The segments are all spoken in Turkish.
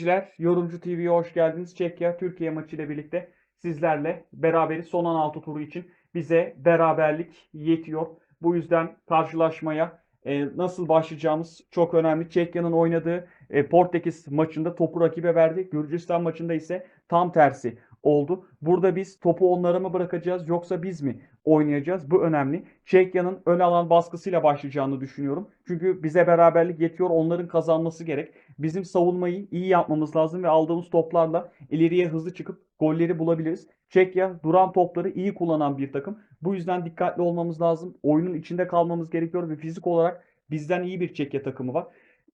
izleyiciler, Yorumcu TV'ye hoş geldiniz. Çekya Türkiye maçı ile birlikte sizlerle beraberiz. Son 16 turu için bize beraberlik yetiyor. Bu yüzden karşılaşmaya e, nasıl başlayacağımız çok önemli. Çekya'nın oynadığı e, Portekiz maçında topu rakibe verdi. Gürcistan maçında ise tam tersi oldu. Burada biz topu onlara mı bırakacağız yoksa biz mi oynayacağız? Bu önemli. Çekya'nın ön alan baskısıyla başlayacağını düşünüyorum. Çünkü bize beraberlik yetiyor. Onların kazanması gerek. Bizim savunmayı iyi yapmamız lazım ve aldığımız toplarla ileriye hızlı çıkıp golleri bulabiliriz. Çekya duran topları iyi kullanan bir takım. Bu yüzden dikkatli olmamız lazım. Oyunun içinde kalmamız gerekiyor ve fizik olarak bizden iyi bir Çekya takımı var.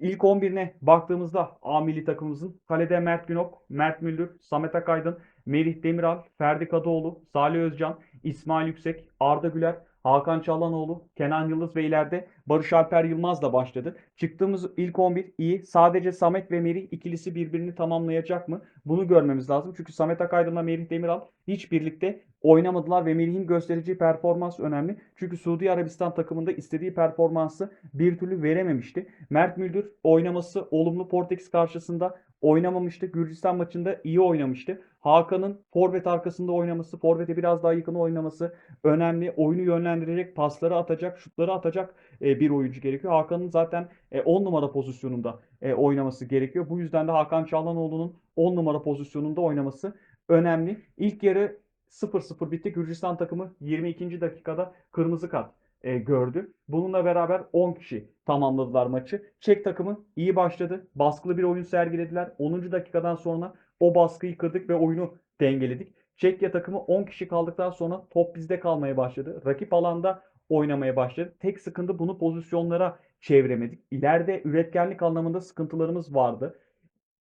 İlk 11'ine baktığımızda A milli takımımızın kalede Mert Günok, Mert Müldür, Samet Akaydın, Merih Demiral, Ferdi Kadıoğlu, Salih Özcan, İsmail Yüksek, Arda Güler, Hakan Çalhanoğlu, Kenan Yıldız ve ileride Barış Alper Yılmaz'la başladı. Çıktığımız ilk 11 iyi. Sadece Samet ve Merih ikilisi birbirini tamamlayacak mı? Bunu görmemiz lazım. Çünkü Samet Akaydın'la Merih Demiral hiç birlikte oynamadılar ve Merih'in göstereceği performans önemli. Çünkü Suudi Arabistan takımında istediği performansı bir türlü verememişti. Mert Müldür oynaması olumlu Portekiz karşısında oynamamıştı. Gürcistan maçında iyi oynamıştı. Hakan'ın forvet arkasında oynaması, forvete biraz daha yakın oynaması önemli. Oyunu yönlendirecek, pasları atacak, şutları atacak e, bir oyuncu gerekiyor. Hakan'ın zaten 10 numara pozisyonunda e, oynaması gerekiyor. Bu yüzden de Hakan Çalhanoğlu'nun 10 numara pozisyonunda oynaması önemli. İlk yarı 0-0 bitti. Gürcistan takımı 22. dakikada kırmızı kart e, gördü. Bununla beraber 10 kişi tamamladılar maçı. Çek takımı iyi başladı. Baskılı bir oyun sergilediler. 10. dakikadan sonra o baskıyı kırdık ve oyunu dengeledik. Çekya takımı 10 kişi kaldıktan sonra top bizde kalmaya başladı. Rakip alanda oynamaya başladı. Tek sıkıntı bunu pozisyonlara çeviremedik. İleride üretkenlik anlamında sıkıntılarımız vardı.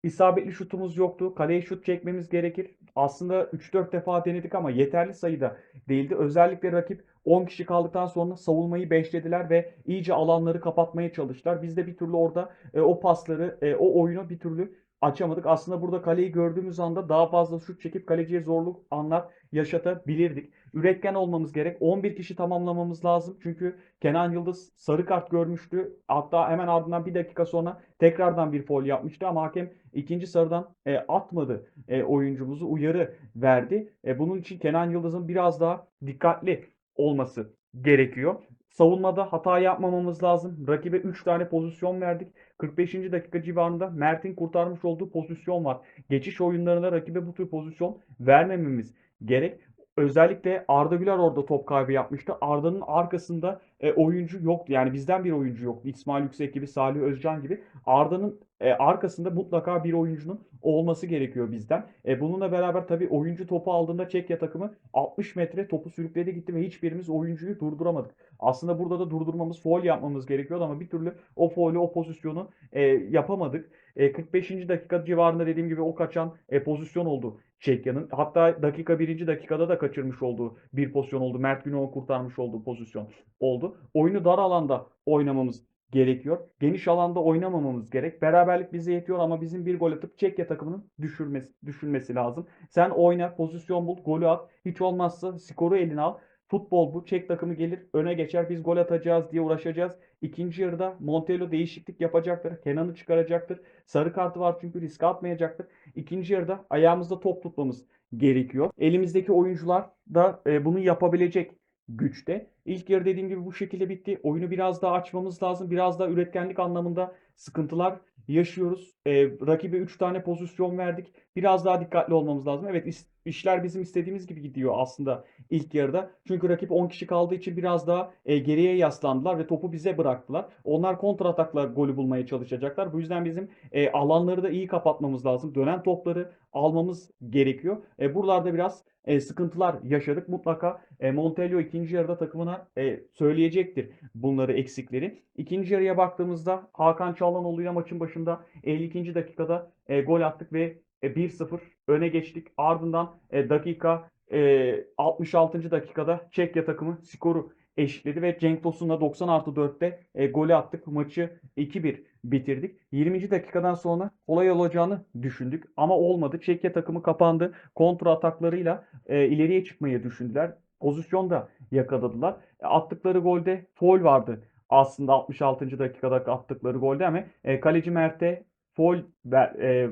İsabetli şutumuz yoktu. Kaleye şut çekmemiz gerekir. Aslında 3-4 defa denedik ama yeterli sayıda değildi. Özellikle rakip 10 kişi kaldıktan sonra savunmayı beşlediler ve iyice alanları kapatmaya çalıştılar. Biz de bir türlü orada e, o pasları, e, o oyunu bir türlü açamadık. Aslında burada kaleyi gördüğümüz anda daha fazla şut çekip kaleciye zorluk anlar yaşatabilirdik. Üretken olmamız gerek. 11 kişi tamamlamamız lazım. Çünkü Kenan Yıldız sarı kart görmüştü. Hatta hemen ardından bir dakika sonra tekrardan bir foul yapmıştı ama hakem ikinci sarıdan e, atmadı e, oyuncumuzu. Uyarı verdi. E, bunun için Kenan Yıldız'ın biraz daha dikkatli olması gerekiyor. Savunmada hata yapmamamız lazım. Rakibe 3 tane pozisyon verdik. 45. dakika civarında Mert'in kurtarmış olduğu pozisyon var. Geçiş oyunlarında rakibe bu tür pozisyon vermememiz gerek. Özellikle Arda Güler orada top kaybı yapmıştı. Arda'nın arkasında e, oyuncu yoktu. Yani bizden bir oyuncu yoktu. İsmail Yüksek gibi, Salih Özcan gibi. Arda'nın e, arkasında mutlaka bir oyuncunun olması gerekiyor bizden. E, bununla beraber tabii oyuncu topu aldığında Çekya takımı 60 metre topu sürükledi gitti ve hiçbirimiz oyuncuyu durduramadık. Aslında burada da durdurmamız, foul yapmamız gerekiyordu ama bir türlü o foul'ü, o pozisyonu e, yapamadık. E, 45. dakika civarında dediğim gibi o kaçan e, pozisyon oldu Çekya'nın. Hatta dakika birinci dakikada da kaçırmış olduğu bir pozisyon oldu. Mert Günok'un kurtarmış olduğu pozisyon oldu. Oyunu dar alanda oynamamız gerekiyor. Geniş alanda oynamamamız gerek. Beraberlik bize yetiyor ama bizim bir gol atıp Çekya takımının düşürmesi, düşürmesi lazım. Sen oyna, pozisyon bul, golü at. Hiç olmazsa skoru eline al. Futbol bu. Çek takımı gelir, öne geçer. Biz gol atacağız diye uğraşacağız. İkinci yarıda Montelo değişiklik yapacaktır. Kenan'ı çıkaracaktır. Sarı kartı var çünkü risk atmayacaktır. İkinci yarıda ayağımızda top tutmamız gerekiyor. Elimizdeki oyuncular da e, bunu yapabilecek güçte. İlk yarı dediğim gibi bu şekilde bitti. Oyunu biraz daha açmamız lazım. Biraz daha üretkenlik anlamında sıkıntılar yaşıyoruz. E, rakibe 3 tane pozisyon verdik. Biraz daha dikkatli olmamız lazım. Evet işler bizim istediğimiz gibi gidiyor aslında ilk yarıda. Çünkü rakip 10 kişi kaldığı için biraz daha e, geriye yaslandılar ve topu bize bıraktılar. Onlar kontratakla golü bulmaya çalışacaklar. Bu yüzden bizim e, alanları da iyi kapatmamız lazım. Dönen topları almamız gerekiyor. E, buralarda biraz e, sıkıntılar yaşadık. Mutlaka e, Montello ikinci yarıda takımına e, söyleyecektir bunları eksikleri. İkinci yarıya baktığımızda Hakan Çalhanoğlu ile maçın başında 52. dakikada e, gol attık ve e, 1-0 öne geçtik. Ardından e, dakika e, 66. dakikada Çekya takımı skoru eşitledi ve Cenk Tosun'la 90 artı 4'te e, golü attık. Maçı 2-1 bitirdik. 20. dakikadan sonra kolay olacağını düşündük ama olmadı. Çekya takımı kapandı. Kontra ataklarıyla e, ileriye çıkmayı düşündüler. Pozisyon da yakaladılar. E, attıkları golde foul vardı. Aslında 66. dakikada attıkları golde ama e, kaleci Mert'e Foul ver, e,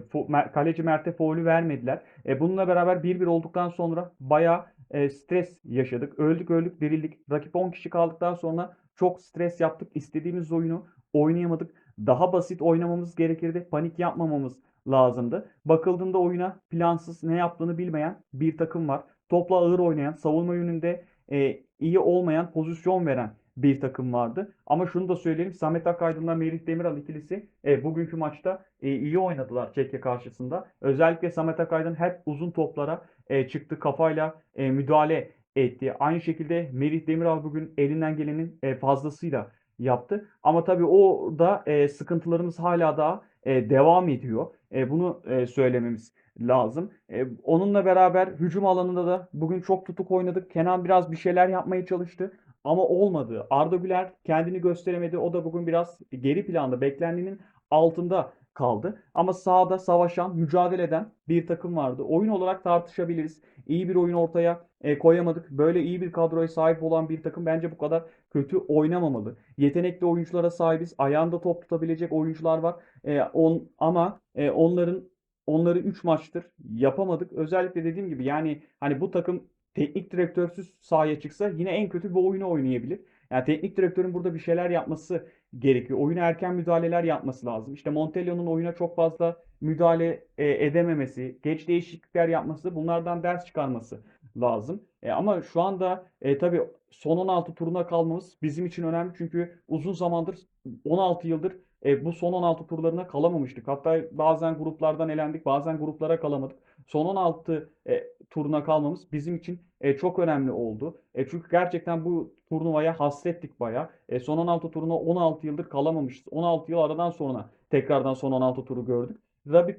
kaleci Mert'e faulü vermediler. E, bununla beraber 1-1 olduktan sonra bayağı stres yaşadık. Öldük öldük dirildik. Rakip 10 kişi kaldıktan sonra çok stres yaptık. İstediğimiz oyunu oynayamadık. Daha basit oynamamız gerekirdi. Panik yapmamamız lazımdı. Bakıldığında oyuna plansız ne yaptığını bilmeyen bir takım var. Topla ağır oynayan, savunma yönünde e, iyi olmayan, pozisyon veren bir takım vardı. Ama şunu da söyleyelim. Samet Akaydın'la Merih Demiral ikilisi e, bugünkü maçta e, iyi oynadılar Çekya karşısında. Özellikle Samet Akaydın hep uzun toplara e, çıktı. Kafayla e, müdahale etti. Aynı şekilde Merih Demiral bugün elinden gelenin e, fazlasıyla yaptı. Ama tabii orada e, sıkıntılarımız hala daha e, devam ediyor. E, bunu e, söylememiz lazım. E, onunla beraber hücum alanında da bugün çok tutuk oynadık. Kenan biraz bir şeyler yapmaya çalıştı ama olmadı. Arda Güler kendini gösteremedi. O da bugün biraz geri planda beklendiğinin altında kaldı. Ama sahada savaşan, mücadele eden bir takım vardı. Oyun olarak tartışabiliriz. İyi bir oyun ortaya e, koyamadık. Böyle iyi bir kadroya sahip olan bir takım bence bu kadar kötü oynamamalı. Yetenekli oyunculara sahibiz. Ayağında top tutabilecek oyuncular var. E, on, ama e, onların onları 3 maçtır yapamadık. Özellikle dediğim gibi yani hani bu takım teknik direktörsüz sahaya çıksa yine en kötü bir oyunu oynayabilir. Yani teknik direktörün burada bir şeyler yapması gerekiyor. Oyuna erken müdahaleler yapması lazım. İşte Montellio'nun oyuna çok fazla müdahale e, edememesi, geç değişiklikler yapması, bunlardan ders çıkarması lazım. E, ama şu anda e, tabii son 16 turuna kalmamız bizim için önemli. Çünkü uzun zamandır 16 yıldır e, bu son 16 turlarına kalamamıştık. Hatta bazen gruplardan elendik, bazen gruplara kalamadık. Son 16 e, turuna kalmamız bizim için e, çok önemli oldu. E, çünkü gerçekten bu turnuvaya hasrettik bayağı. E, son 16 turuna 16 yıldır kalamamışız. 16 yıl aradan sonra tekrardan son 16 turu gördük.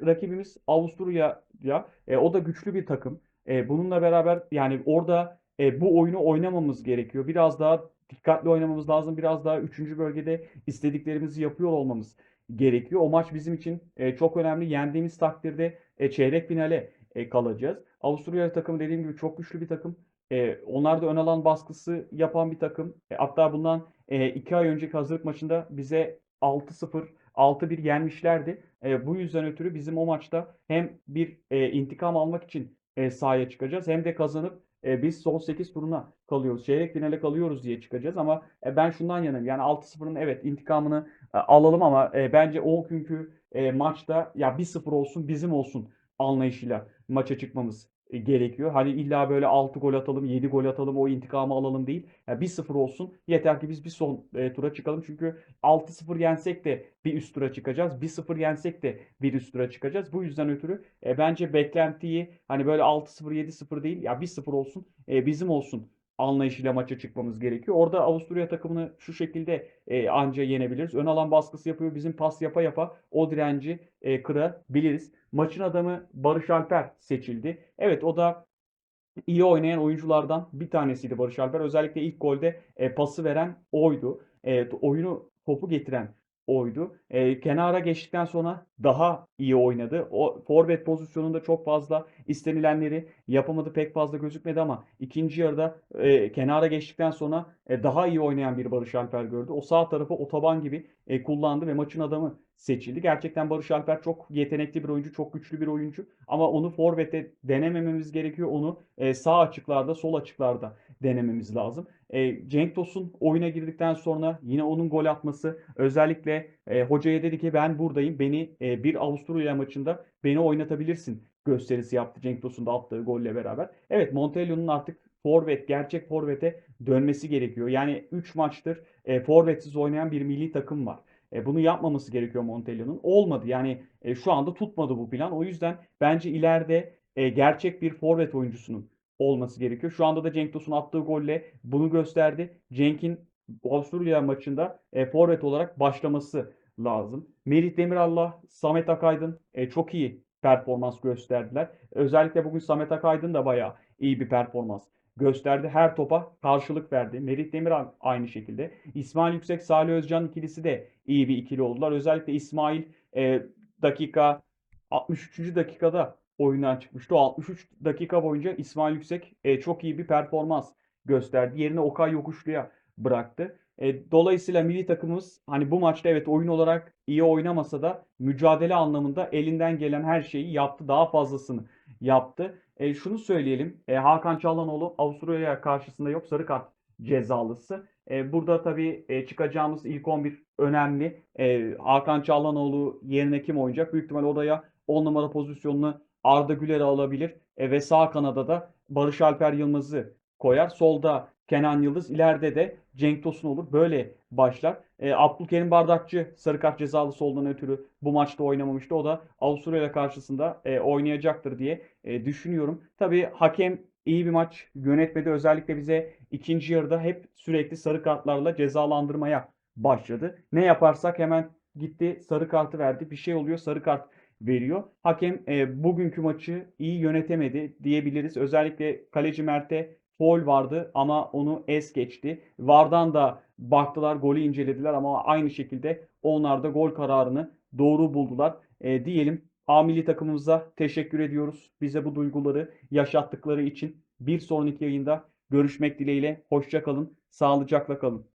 Rakibimiz Avusturya ya e, o da güçlü bir takım. E, bununla beraber yani orada e, bu oyunu oynamamız gerekiyor. Biraz daha dikkatli oynamamız lazım. Biraz daha 3. bölgede istediklerimizi yapıyor olmamız gerekiyor. O maç bizim için e, çok önemli. Yendiğimiz takdirde e, çeyrek finale e, kalacağız. Avusturya takımı dediğim gibi çok güçlü bir takım. E, onlar da ön alan baskısı yapan bir takım. E, hatta bundan e, iki ay önceki hazırlık maçında bize 6-0, 6-1 yenmişlerdi. E, bu yüzden ötürü bizim o maçta hem bir e, intikam almak için e, sahaya çıkacağız hem de kazanıp e, biz son 8 turuna kalıyoruz. Çeyrek finale kalıyoruz diye çıkacağız ama e, ben şundan yanayım. Yani 6-0'ın evet intikamını e, alalım ama e, bence o günkü e, maçta ya 1-0 olsun bizim olsun anlayışıyla maça çıkmamız gerekiyor. Hani illa böyle 6 gol atalım, 7 gol atalım, o intikamı alalım değil. Yani 1-0 olsun. Yeter ki biz bir son e, tura çıkalım. Çünkü 6-0 yensek de bir üst tura çıkacağız. 1-0 yensek de bir üst tura çıkacağız. Bu yüzden ötürü e, bence beklentiyi hani böyle 6-0, 7-0 değil ya 1-0 olsun, e, bizim olsun anlayışıyla maça çıkmamız gerekiyor. Orada Avusturya takımını şu şekilde e, anca yenebiliriz. Ön alan baskısı yapıyor. Bizim pas yapa yapa o direnci e, kırabiliriz. Maçın adamı Barış Alper seçildi. Evet o da iyi oynayan oyunculardan bir tanesiydi Barış Alper. Özellikle ilk golde e, pası veren oydu. E, oyunu topu getiren oydu. E, kenara geçtikten sonra daha iyi oynadı. O forvet pozisyonunda çok fazla istenilenleri yapamadı. Pek fazla gözükmedi ama ikinci yarıda e, kenara geçtikten sonra e, daha iyi oynayan bir Barış Alper gördü. O sağ tarafı otoban gibi e, kullandı ve maçın adamı seçildi. Gerçekten Barış Alper çok yetenekli bir oyuncu, çok güçlü bir oyuncu. Ama onu forvete denemememiz gerekiyor. Onu e, sağ açıklarda, sol açıklarda denememiz lazım. E, Cenk Tosun oyuna girdikten sonra yine onun gol atması özellikle e, hocaya dedi ki ben buradayım. Beni e, bir Avusturya maçında beni oynatabilirsin gösterisi yaptı Cenk Tosun da attığı golle beraber. Evet Montellio'nun artık forvet, gerçek forvete dönmesi gerekiyor. Yani 3 maçtır e, forvetsiz oynayan bir milli takım var. E, bunu yapmaması gerekiyor Montellio'nun. Olmadı. Yani e, şu anda tutmadı bu plan. O yüzden bence ileride e, gerçek bir forvet oyuncusunun olması gerekiyor. Şu anda da Cenk Tosun attığı golle bunu gösterdi. Cenk'in Avusturya maçında e, forvet olarak başlaması lazım. Merih Demiral'la Samet Akaydın e, çok iyi performans gösterdiler. Özellikle bugün Samet Akaydın da bayağı iyi bir performans gösterdi. Her topa karşılık verdi. Merih Demiral aynı şekilde. İsmail Yüksek, Salih Özcan ikilisi de iyi bir ikili oldular. Özellikle İsmail e, dakika 63. dakikada oyundan çıkmıştı. O 63 dakika boyunca İsmail Yüksek e, çok iyi bir performans gösterdi. Yerine Okay Yokuşlu'ya bıraktı. E, dolayısıyla milli takımımız hani bu maçta evet oyun olarak iyi oynamasa da mücadele anlamında elinden gelen her şeyi yaptı. Daha fazlasını yaptı. E, şunu söyleyelim. E, Hakan Çalhanoğlu Avusturya karşısında yok sarı kart cezalısı. E, burada tabii e, çıkacağımız ilk 11 önemli. E, Hakan Çalhanoğlu yerine kim oynayacak? Büyük ihtimal odaya 10 numara pozisyonunu Arda Güler'i alabilir. E, ve sağ kanada da Barış Alper Yılmaz'ı koyar. Solda Kenan Yıldız, ileride de Cenk Tosun olur. Böyle başlar. E, Abdülkerim Bardakçı sarı kart cezalısı olduğundan ötürü bu maçta oynamamıştı. O da Avusturya karşısında e, oynayacaktır diye e, düşünüyorum. Tabii hakem iyi bir maç yönetmedi. Özellikle bize ikinci yarıda hep sürekli sarı kartlarla cezalandırmaya başladı. Ne yaparsak hemen gitti sarı kartı verdi. Bir şey oluyor sarı kart veriyor. Hakem e, bugünkü maçı iyi yönetemedi diyebiliriz. Özellikle kaleci Mert'e foul vardı ama onu es geçti. VAR'dan da baktılar, golü incelediler ama aynı şekilde onlar da gol kararını doğru buldular. E, diyelim A milli takımımıza teşekkür ediyoruz. Bize bu duyguları yaşattıkları için bir sonraki yayında görüşmek dileğiyle. Hoşça kalın, sağlıcakla kalın.